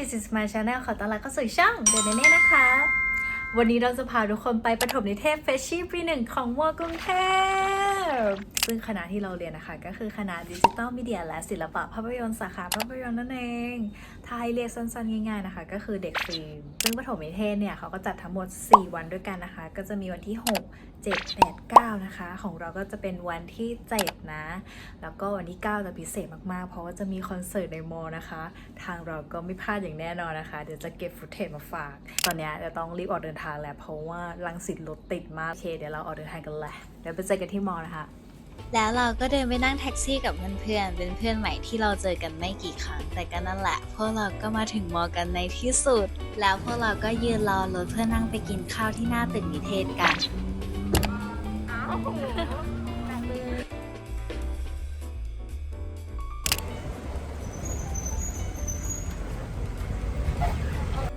This is my channel ขอต้อนรับเข้าสู่ช่องเดนเน่นะคะ วันนี้เราจะพาทุกคนไปประถมนิเทศเฟชชี่ปีหนึ่งของมอกรุงเทพ ซึ่งคณะที่เราเรียนนะคะ ก็คือคณะดิจิตอลมีเดียและศิลปะภาพยนตร์สาขาภาพยนตร์นั่นเองถ้าให้เรียกสั้นๆง่ายๆนะคะ ก็คือเด็กฟิล์ม ซึ่งประถมนิเทศเนี่ยเขาก็จัดทั้งหมด 4 วันด้วยกันนะคะ ก็จะมีวันที่ 6 7 8 9 นะคะ ของเราก็จะเป็นวันที่ 7 นะ แล้วก็วันที่ 9 จะพิเศษมากๆ เพราะว่าจะมีคอนเสิร์ตในมอนะคะ ทางเราก็ไม่พลาดอย่างแน่นอนนะคะ เดี๋ยวจะเก็บฟุตเทจมาฝาก ตอนเนี้ยจะต้องรีบออกเดินทางแล้วเพราะว่าลังสิตรถติดมากโอเคเดี๋ยวเราออกเดินทางกันแหละเดี๋ยวไปเจอกันที่มอนะคะ แล้วเราก็เดินไปนั่งแท็กซี่กับเพื่อนๆ เป็นเพื่อนใหม่ที่เราเจอกันไม่กี่ครั้ง แต่ก็นั่นแหละ พวกเราก็มาถึงมอกันในที่สุด แล้วพวกเราก็ยืนรอรถเพื่อนั่งไปกินข้าวที่หน้าตึกนิเทศกัน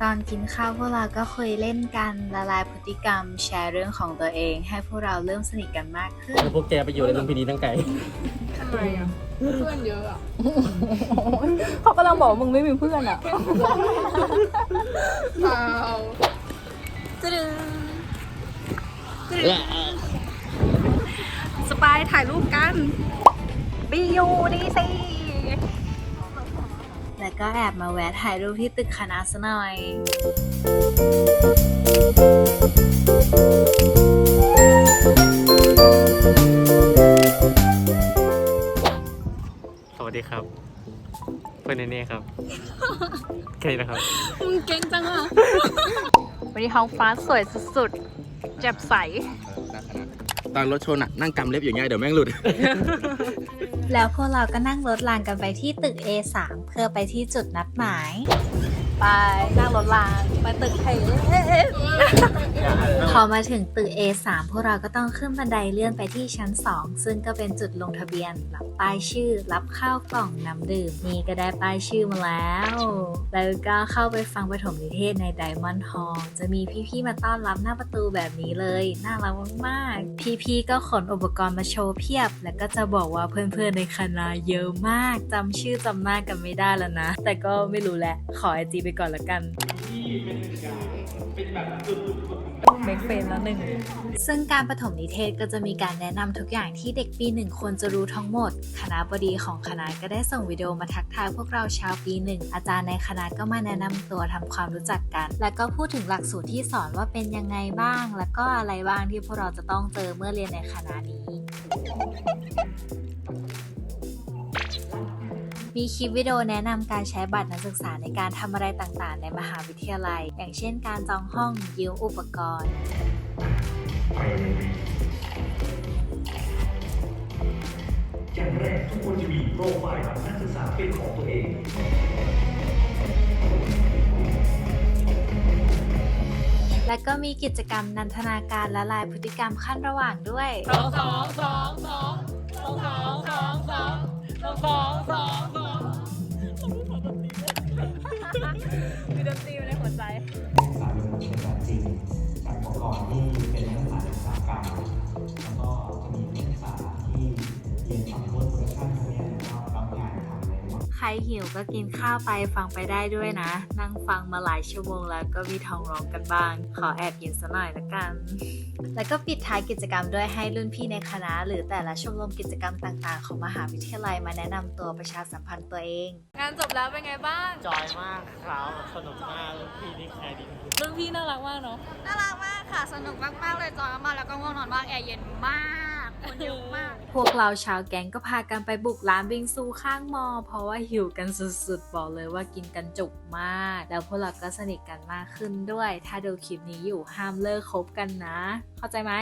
ตอนกินข้าวพวกเราก็คุยเล่นกันละลายพฤติกรรม แชร์เรื่องของตัวเอง ให้พวกเราเริ่มสนิทกันมากขึ้นแล้วพวกแกไปอยู่ในลุมพินีตั้งไกลทำไมอะเพื่อนเยอะอะเขากำลังบอกว่ามึงไม่มีเพื่อนอะเปล่าสปายถ่ายรูปกันบียูดีสิ แล้วก็แอบมาแวะถ่ายรูปที่ตึกคณะซะหน่อยสวัสดีครับเพื่อนเน่ๆครับแค่นี้นะครับ มึงเก่งจังอะ วันนี้ท้องฟ้าสวยสุดๆแจ่มใส ตอนรถชนอะนั่งกำเล็บอย่างเงี้ยเดี๋ยวแม่งหลุด แล้วพวกเราก็นั่งรถรางกันไปที่ตึก A3 เพื่อไปที่จุดนัดหมาย ไปนั่งรถรางไปตึกไทยพอมาถึงตึก A3 พวกเราก็ต้องขึ้นบันไดเลื่อนไปที่ชั้น 2 ซึ่งก็เป็นจุดลงทะเบียนรับป้ายชื่อ รับข้าวกล่องน้ำดื่ม นี่ก็ได้ป้ายชื่อมาแล้ว แล้วก็เข้าไปฟังปฐมนิเทศใน Diamond Hall จะมีพี่ๆมาต้อนรับหน้าประตูแบบนี้เลย น่ารักมากๆ พี่ๆก็ขนอุปกรณ์มาโชว์เพียบ แล้วก็จะบอกว่าเพื่อนๆในคณะเยอะมากจำชื่อจำหน้ากันไม่ได้แล้วนะ แต่ก็ไม่รู้แหละขอไอจีไปก่อนละกันเมกเฟนแล้วหนึ่ง ซึ่งการประถมนิเทศก็จะมีการแนะนำทุกอย่างที่เด็กปีหนึ่งควรจะรู้ทั้งหมด คณะบดีของคณะก็ได้ส่งวิดีโอมาทักทายพวกเราชาวปีหนึ่งอาจารย์ในคณะก็มาแนะนำตัวทำความรู้จักกัน แล้วก็พูดถึงหลักสูตรที่สอนว่าเป็นยังไงบ้าง แล้วก็อะไรบ้างที่พวกเราจะต้องเจอเมื่อเรียนในคณะนี้ มีคลิปวิดีโอแนะนำการใช้บัตรนักศึกษาในการทำอะไรต่างๆ ในมหาวิทยาลัย อย่างเช่นการจองห้องยืมอุปกรณ์ อย่างแรกทุกคนจะมีโปรไฟล์นักศึกษาเป็นของตัวเอง และก็มีกิจกรรมนันทนาการละลายพฤติกรรมขั้นระหว่างด้วยมี รหิวก็กินข้าวไปฟังไปได้ด้วยนะ นั่งฟังมาหลายชั่วโมงแล้วก็มีท้องร้องกันบ้าง ขอแอบกินซะหน่อยละกัน แล้วก็ปิดท้ายกิจกรรมด้วยให้รุ่นพี่ในคณะ หรือแต่ละชมรมกิจกรรมต่างๆ ของมหาวิทยาลัยมาแนะนำตัวประชาสัมพันธ์ตัวเอง งานจบแล้วเป็นไงบ้าง จอยมากครับสนุกมากลูกพี่นี่ใครดีรุ่นพี่น่ารักมากเนาะน่ารักมากค่ะสนุกมากๆเลยจอยมากๆแล้วก็ง่วงนอนมากแอร์เย็นมาก คนเยอะมาก พวกเราชาวแก๊งก็พากันไปบุกร้านบิงซูข้างมอ เพราะว่าหิวกันสุดๆ บอกเลยว่ากินกันจุกมาก แล้วพวกเราก็สนิทกันมากขึ้นด้วย ถ้าดูคลิปนี้อยู่ห้ามเลิกคบกันนะ เข้าใจไหม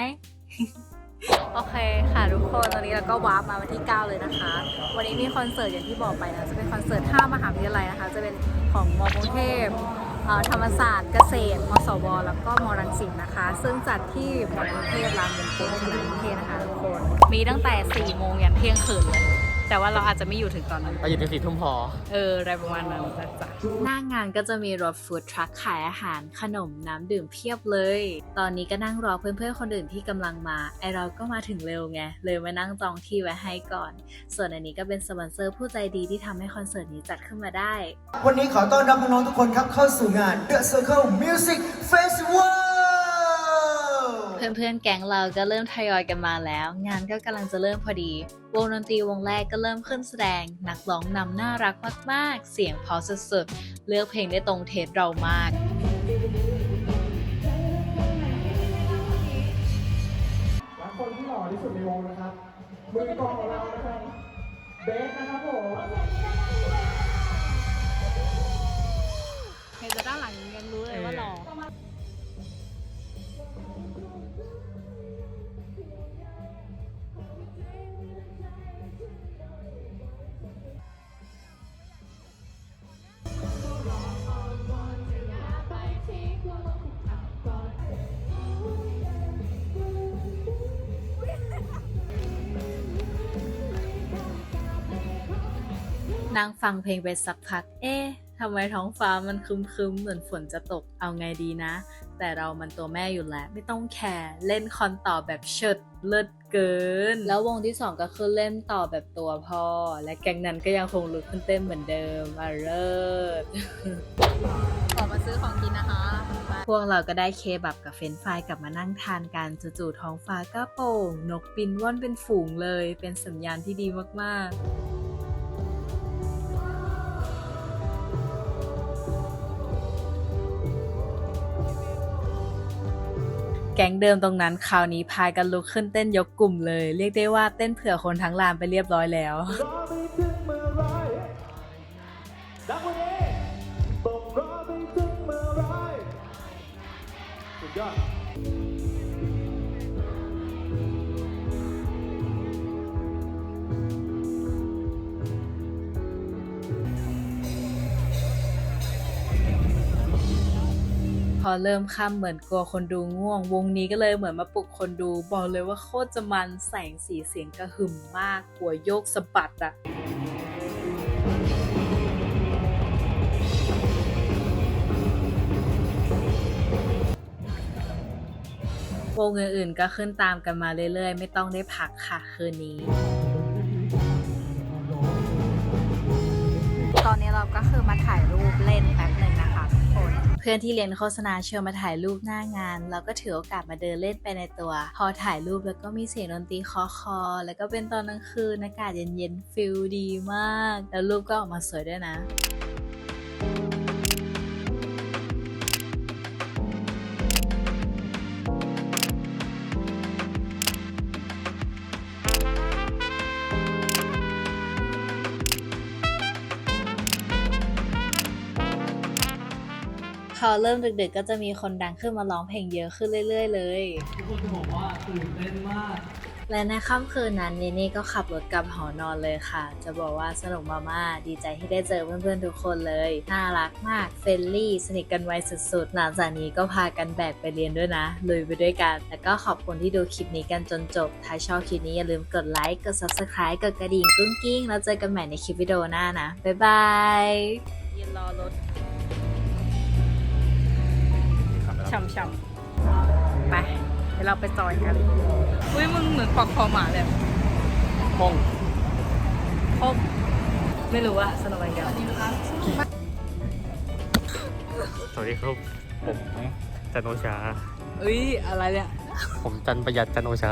โอเคค่ะทุกคนตอนนี้เราก็วาร์ปมาวันที่ 9 เลยนะคะ วันนี้มีคอนเสิร์ตอย่างที่บอกไปนะจะเป็นคอนเสิร์ต5มหาวิทยาลัยนะคะ จะเป็นของมอกรุงเทพเอ่อ ธรรมศาสตร์เกษตร มสว แล้วก็มรังสิตนะคะ ซึ่งจัดที่มอกรุงเทพรามเย็นโกคณะนิเทศนะคะทุกคน มีตั้งแต่4โมงยันเที่ยงคืนเลย แต่ว่าเราอาจจะไม่อยู่ถึงตอนนั้นเราอยู่ถึงสี่ทุ่มพอ เอออะไรประมาณนั้นนะจ๊ะหน้างานก็จะมีรถฟู้ดทรัคขายอาหารขนมน้ำดื่มเพียบเลย ตอนนี้ก็นั่งรอเพื่อนๆคนอื่นที่กำลังมา ไอเราก็มาถึงเร็วไง เลยมานั่งจองที่ไว้ให้ก่อน ส่วนอันนี้ก็เป็นสปอนเซอร์ผู้ใจดีที่ทำให้คอนเสิร์ตนี้จัดขึ้นมาได้ วันนี้ขอต้อนรับน้องๆทุกคนครับเข้าสู่งาน The Circle Music Festival เพื่อนๆ แก๊งเราก็เริ่มทยอยกันมาแล้ว งานก็กำลังจะเริ่มพอดี วงดนตรีวงแรกก็เริ่มขึ้นแสดง นักร้องนำน่ารักมากๆ เสียงเพอสุดๆ เลือกเพลงได้ตรงเทสเรามาก และคนที่หล่อที่สุดในวงนะครับมือกลองของเรานะครับเบสนะ นั่งฟังเพลงไปสักพัก เอ๊ะทำไมท้องฟ้ามันครึมๆ เหมือนฝนจะตก เอาไงดีนะ แต่เรามันตัวแม่อยู่แล้ว ไม่ต้องแคร์ เล่นคอนต่อแบบเฉิดเลิศเกิน แล้ววงที่สองก็คือเล่นต่อแบบตัวพ่อ และแก๊งนั้นก็ยังคงลุกขึ้นเต้นเหมือนเดิมอะเลิศออกมาซื้อของกินนะคะไปพวกเราก็ได้เคบับกับเฟรนช์ฟรายกลับมานั่งทานกันจู่ๆท้องฟ้าก็โปร่ง นกบินว่อนเป็นฝูงเลย เป็นสัญญาณที่ดีมากๆ แก๊งเดิมตรงนั้นคราวนี้พายกันลุกขึ้นเต้นยกกลุ่มเลย เรียกได้ว่าเต้นเผื่อคนทั้งลานไปเรียบร้อยแล้ว เริ่มค่ำเหมือนกลัวคนดูง่วง วงนี้ก็เลยเหมือนมาปลุกคนดู บอกเลยว่าโคตรจะมันแสงสีเสียงกระหึ่มมากหัวโยกสะบัดอะวงอื่นๆก็ขึ้นตามกันมาเรื่อยๆ ไม่ต้องได้พักค่ะคืนนี้ ตอนนี้เราก็คือมาถ่ายรูปเล่นแป๊บหนึ่งนะ เพื่อนที่เรียนโฆษณาเชิญมาถ่ายรูปหน้างาน เราก็ถือโอกาสมาเดินเล่นไปในตัว พอถ่ายรูปแล้วก็มีเสียงดนตรีคอคอ แล้วก็เป็นตอนกลางคืนอากาศเย็นๆฟิลดีมาก แล้วรูปก็ออกมาสวยด้วยนะ อเริ่มดึกๆ ก็จะมีคนดังขึ้นมาร้องเพลงเยอะขึ้นเรื่อย ๆ เลย ทุกคนจะบอกว่าตื่นเต้นมาก และในค่ำคืนนั้นเนนี่ก็ขับรถกลับหอนอนเลยค่ะ จะบอกว่าสนุกมากๆดีใจที่ได้เจอเพื่อนๆทุกคนเลย น่ารักมากเฟรนลี่ สนิทกันไวสุดๆ หลังจากนี้ก็พากันแบกไปเรียนด้วยนะลุยไปด้วยกัน แล้วก็ขอบคุณที่ดูคลิปนี้กันจนจบ ถ้าชอบคลิปนี้อย่าลืมกดไลค์กด subscribe กดกระดิ่งกุ้งกิ้งแล้วเจอกันใหม่ในคลิปวิดีโอหน้านะบ๊ายบายยืนรอรถ ช่ำๆไปเดี๋ยวเราไปจอยกันอุ้ยมึงเหมือนปอกคอหมาเลยห้องพบไม่รู้อะสนุกเหมือนกันสวัสดีครับ ผมจันโอชา เอ้ยอะไรเนี่ย ผมจันประหยัดจันโอชา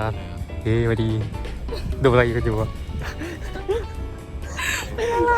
เฮ้ยสวัสดี ดูอะไรกันอยู่อะเป็นอะไร